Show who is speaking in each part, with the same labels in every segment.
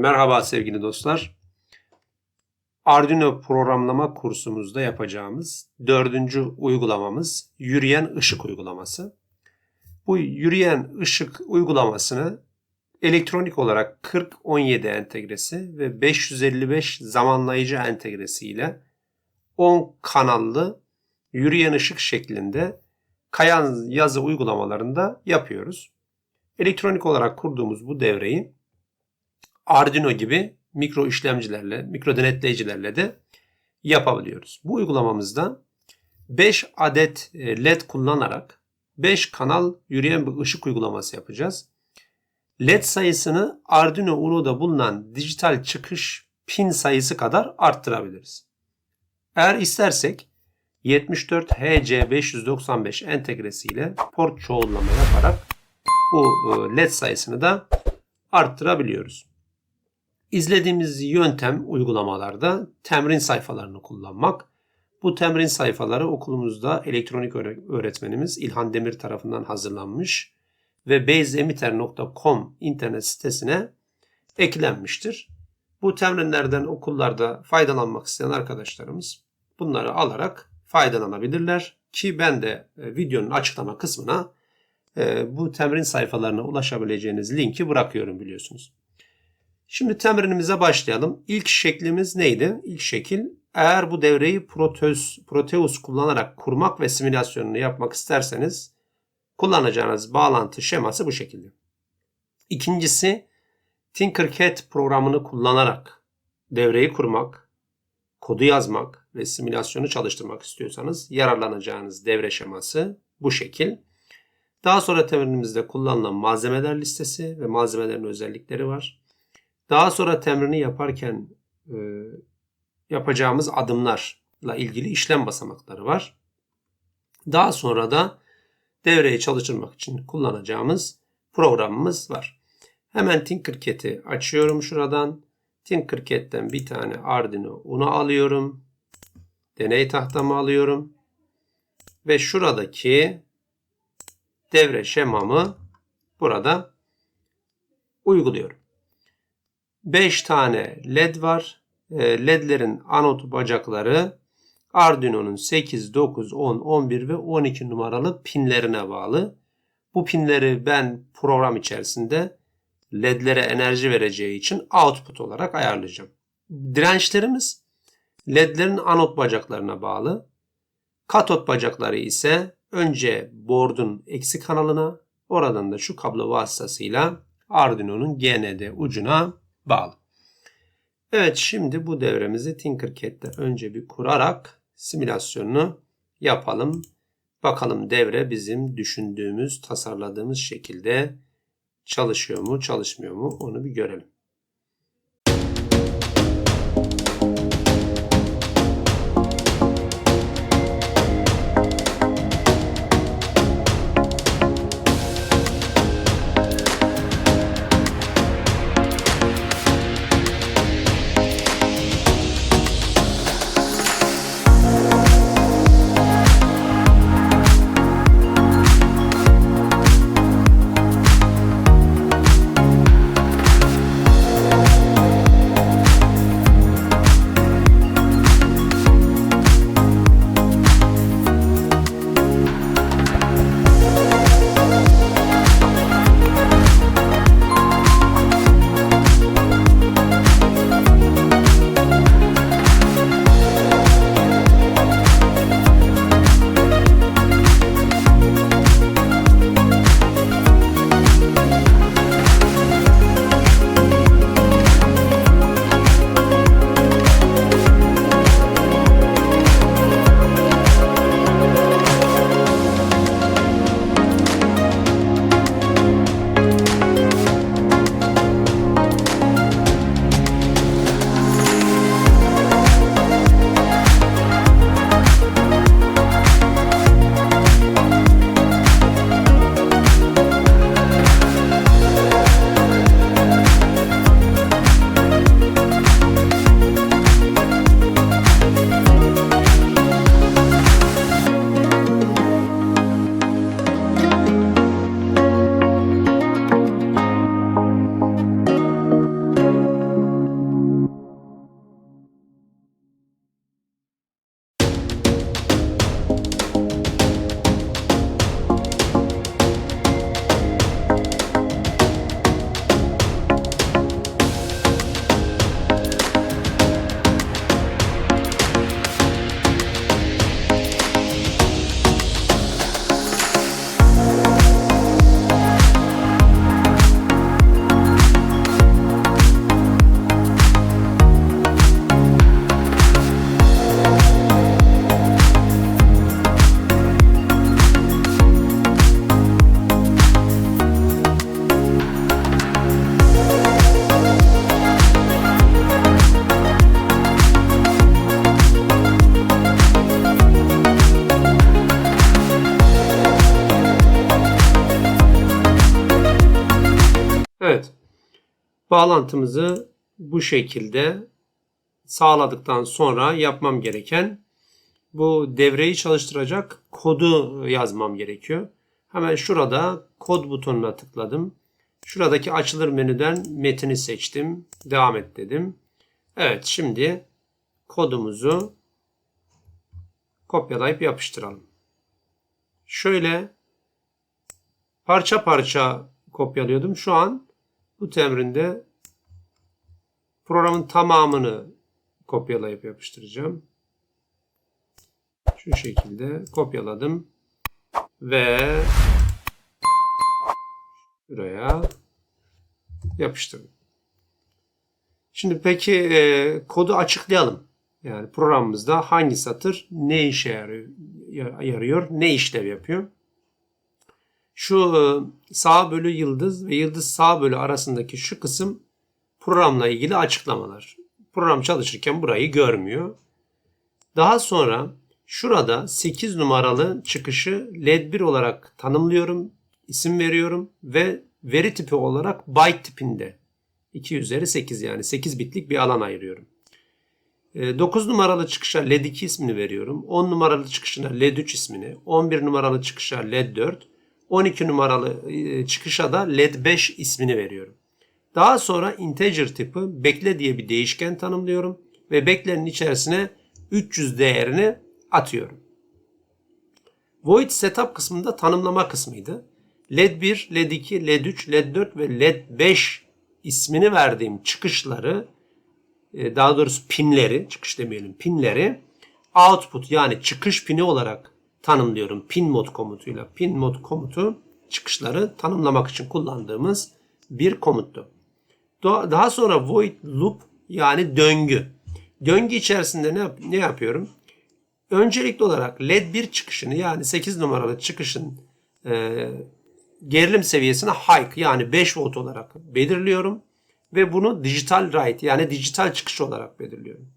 Speaker 1: Merhaba sevgili dostlar. Arduino programlama kursumuzda yapacağımız dördüncü uygulamamız yürüyen ışık uygulaması. Bu yürüyen ışık uygulamasını elektronik olarak 4017 entegresi ve 555 zamanlayıcı entegresi ile 10 kanallı yürüyen ışık şeklinde kayan yazı uygulamalarında yapıyoruz. Elektronik olarak kurduğumuz bu devreyi Arduino gibi mikro işlemcilerle, mikro denetleyicilerle de yapabiliyoruz. Bu uygulamamızda 5 adet e, LED kullanarak 5 kanal yürüyen bir ışık uygulaması yapacağız. LED sayısını Arduino Uno'da bulunan dijital çıkış pin sayısı kadar arttırabiliriz. Eğer istersek 74 HC595 entegresiyle port çoğullama yaparak bu e, LED sayısını da arttırabiliyoruz. İzlediğimiz yöntem uygulamalarda temrin sayfalarını kullanmak. Bu temrin sayfaları okulumuzda elektronik öğretmenimiz İlhan Demir tarafından hazırlanmış ve baseemiter.com internet sitesine eklenmiştir. Bu temrinlerden okullarda faydalanmak isteyen arkadaşlarımız bunları alarak faydalanabilirler ki ben de e, videonun açıklama kısmına e, bu temrin sayfalarına ulaşabileceğiniz linki bırakıyorum biliyorsunuz. Şimdi temrinimize başlayalım. İlk şeklimiz neydi? İlk şekil eğer bu devreyi Proteus, Proteus kullanarak kurmak ve simülasyonunu yapmak isterseniz kullanacağınız bağlantı şeması bu şekilde. İkincisi Tinkercad programını kullanarak devreyi kurmak, kodu yazmak ve simülasyonu çalıştırmak istiyorsanız yararlanacağınız devre şeması bu şekil. Daha sonra temrinimizde kullanılan malzemeler listesi ve malzemelerin özellikleri var. Daha sonra temrini yaparken e, yapacağımız adımlarla ilgili işlem basamakları var. Daha sonra da devreyi çalıştırmak için kullanacağımız programımız var. Hemen Tinkercad'i açıyorum şuradan. Tinkercad'den bir tane Arduino Uno alıyorum. Deney tahtamı alıyorum. Ve şuradaki devre şemamı burada uyguluyorum. 5 tane led var. E, ledlerin anot bacakları Arduino'nun 8, 9, 10, 11 ve 12 numaralı pinlerine bağlı. Bu pinleri ben program içerisinde ledlere enerji vereceği için output olarak ayarlayacağım. Dirençlerimiz ledlerin anot bacaklarına bağlı. Katot bacakları ise önce board'un eksi kanalına oradan da şu kablo vasıtasıyla Arduino'nun GND ucuna bağlı. Evet şimdi bu devremizi Tinkercad'de önce bir kurarak simülasyonunu yapalım. Bakalım devre bizim düşündüğümüz, tasarladığımız şekilde çalışıyor mu, çalışmıyor mu onu bir görelim. Bağlantımızı bu şekilde sağladıktan sonra yapmam gereken bu devreyi çalıştıracak kodu yazmam gerekiyor. Hemen şurada kod butonuna tıkladım. Şuradaki açılır menüden metini seçtim. Devam et dedim. Evet şimdi kodumuzu kopyalayıp yapıştıralım. Şöyle parça parça kopyalıyordum. Şu an bu temrinde programın tamamını kopyalayıp yapıştıracağım. Şu şekilde kopyaladım ve buraya yapıştırdım. Şimdi peki e, kodu açıklayalım. Yani programımızda hangi satır ne işe yarıyor, yarıyor ne işlev yapıyor. Şu e, sağ bölü yıldız ve yıldız sağ bölü arasındaki şu kısım programla ilgili açıklamalar. Program çalışırken burayı görmüyor. Daha sonra şurada 8 numaralı çıkışı LED1 olarak tanımlıyorum, isim veriyorum ve veri tipi olarak byte tipinde 2 üzeri 8 yani 8 bitlik bir alan ayırıyorum. 9 numaralı çıkışa LED2 ismini veriyorum. 10 numaralı çıkışına LED3 ismini, 11 numaralı çıkışa LED4, 12 numaralı e, çıkışa da LED5 ismini veriyorum. Daha sonra integer tipi bekle diye bir değişken tanımlıyorum ve beklenin içerisine 300 değerini atıyorum. Void setup kısmında tanımlama kısmıydı. LED1, LED2, LED3, LED4 ve LED5 ismini verdiğim çıkışları e, daha doğrusu pinleri, çıkış demeyelim pinleri output yani çıkış pini olarak tanımlıyorum pin mod komutuyla. Pin mod komutu çıkışları tanımlamak için kullandığımız bir komuttu. Daha sonra void loop yani döngü. Döngü içerisinde ne, ne yapıyorum? Öncelikli olarak LED 1 çıkışını yani 8 numaralı çıkışın e, gerilim seviyesine high yani 5 volt olarak belirliyorum. Ve bunu digital write yani dijital çıkış olarak belirliyorum.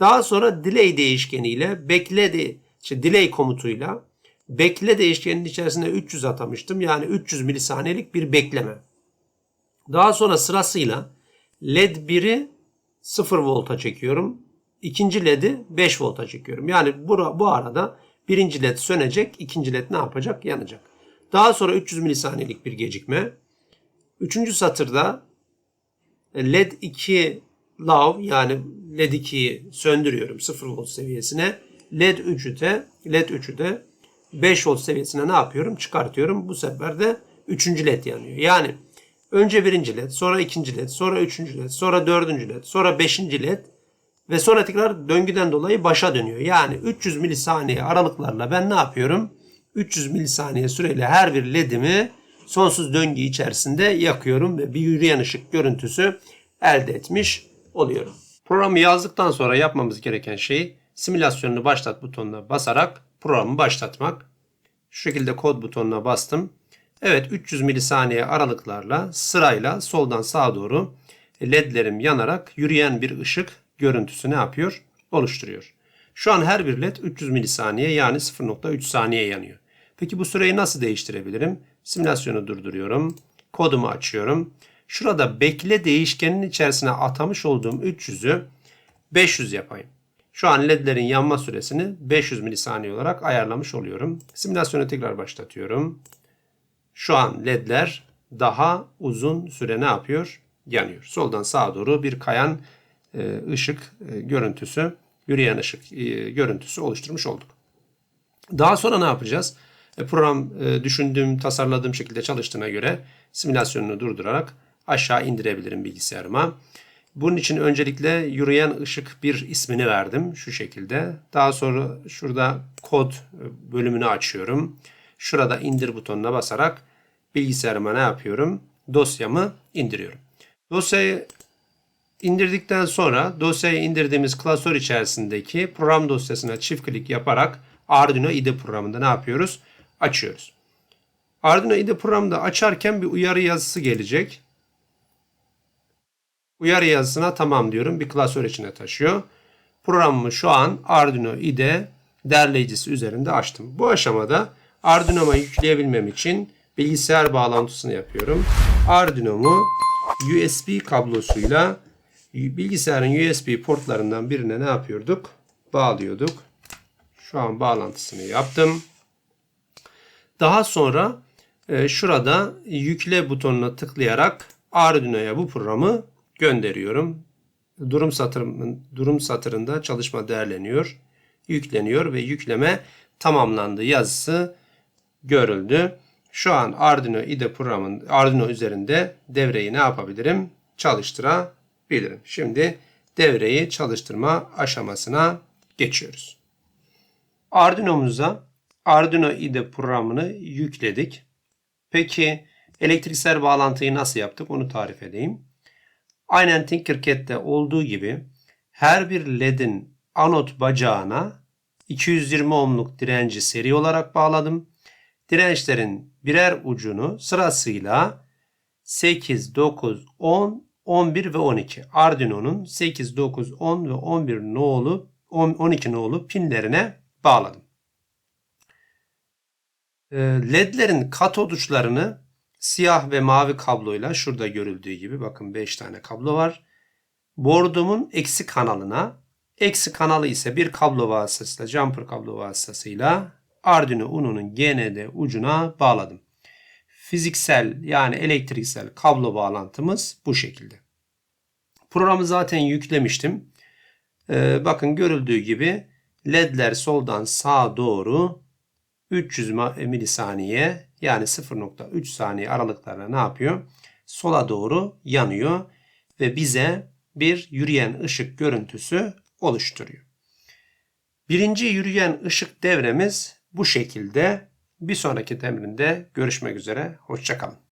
Speaker 1: Daha sonra delay değişkeniyle bekle de, işte delay komutuyla bekle değişkeninin içerisinde 300 atamıştım. Yani 300 milisaniyelik bir bekleme. Daha sonra sırasıyla LED 1'i 0 volta çekiyorum. İkinci LED'i 5 volta çekiyorum. Yani bu, bu arada birinci LED sönecek, ikinci LED ne yapacak? Yanacak. Daha sonra 300 milisaniyelik bir gecikme. Üçüncü satırda LED 2 low yani LED 2'yi söndürüyorum 0 volt seviyesine. LED 3'ü de LED 3'ü de 5 volt seviyesine ne yapıyorum? Çıkartıyorum. Bu sefer de 3. LED yanıyor. Yani Önce birinci led, sonra ikinci led, sonra üçüncü led, sonra dördüncü led, sonra beşinci led ve sonra tekrar döngüden dolayı başa dönüyor. Yani 300 milisaniye aralıklarla ben ne yapıyorum? 300 milisaniye süreyle her bir ledimi sonsuz döngü içerisinde yakıyorum ve bir yürüyen ışık görüntüsü elde etmiş oluyorum. Programı yazdıktan sonra yapmamız gereken şey simülasyonunu başlat butonuna basarak programı başlatmak. Şu şekilde kod butonuna bastım. Evet 300 milisaniye aralıklarla sırayla soldan sağa doğru ledlerim yanarak yürüyen bir ışık görüntüsü ne yapıyor? Oluşturuyor. Şu an her bir led 300 milisaniye yani 0.3 saniye yanıyor. Peki bu süreyi nasıl değiştirebilirim? Simülasyonu durduruyorum. Kodumu açıyorum. Şurada bekle değişkeninin içerisine atamış olduğum 300'ü 500 yapayım. Şu an ledlerin yanma süresini 500 milisaniye olarak ayarlamış oluyorum. Simülasyonu tekrar başlatıyorum. Şu an ledler daha uzun süre ne yapıyor? Yanıyor. Soldan sağa doğru bir kayan e, ışık e, görüntüsü, yürüyen ışık e, görüntüsü oluşturmuş olduk. Daha sonra ne yapacağız? Program düşündüğüm, tasarladığım şekilde çalıştığına göre simülasyonunu durdurarak aşağı indirebilirim bilgisayarıma. Bunun için öncelikle yürüyen ışık bir ismini verdim şu şekilde. Daha sonra şurada kod bölümünü açıyorum. Şurada indir butonuna basarak bilgisayarıma ne yapıyorum? Dosyamı indiriyorum. Dosyayı indirdikten sonra dosyayı indirdiğimiz klasör içerisindeki program dosyasına çift klik yaparak Arduino IDE programında ne yapıyoruz? Açıyoruz. Arduino IDE programında açarken bir uyarı yazısı gelecek. Uyarı yazısına tamam diyorum. Bir klasör içine taşıyor. Programımı şu an Arduino IDE derleyicisi üzerinde açtım. Bu aşamada Arduino'ma yükleyebilmem için bilgisayar bağlantısını yapıyorum. Arduino'mu USB kablosuyla bilgisayarın USB portlarından birine ne yapıyorduk? Bağlıyorduk. Şu an bağlantısını yaptım. Daha sonra e, şurada yükle butonuna tıklayarak Arduino'ya bu programı gönderiyorum. Durum satırının durum satırında çalışma değerleniyor, yükleniyor ve yükleme tamamlandı yazısı görüldü. Şu an Arduino IDE programın Arduino üzerinde devreyi ne yapabilirim? Çalıştırabilirim. Şimdi devreyi çalıştırma aşamasına geçiyoruz. Arduino'muza Arduino IDE programını yükledik. Peki elektriksel bağlantıyı nasıl yaptık onu tarif edeyim. Aynen Tinkercad'de olduğu gibi her bir LED'in anot bacağına 220 ohmluk direnci seri olarak bağladım. Dirençlerin birer ucunu sırasıyla 8, 9, 10, 11 ve 12 Arduino'nun 8, 9, 10 ve 11 nolu 12 nolu pinlerine bağladım. Ee, LED'lerin katod uçlarını siyah ve mavi kabloyla şurada görüldüğü gibi bakın 5 tane kablo var. Bordumun eksi kanalına eksi kanalı ise bir kablo vasıtasıyla jumper kablo vasıtasıyla Arduino Uno'nun GND ucuna bağladım. Fiziksel yani elektriksel kablo bağlantımız bu şekilde. Programı zaten yüklemiştim. Ee, bakın görüldüğü gibi ledler soldan sağa doğru 300 milisaniye yani 0.3 saniye aralıklarla ne yapıyor? Sola doğru yanıyor ve bize bir yürüyen ışık görüntüsü oluşturuyor. Birinci yürüyen ışık devremiz bu şekilde. Bir sonraki temrinde görüşmek üzere. Hoşçakalın.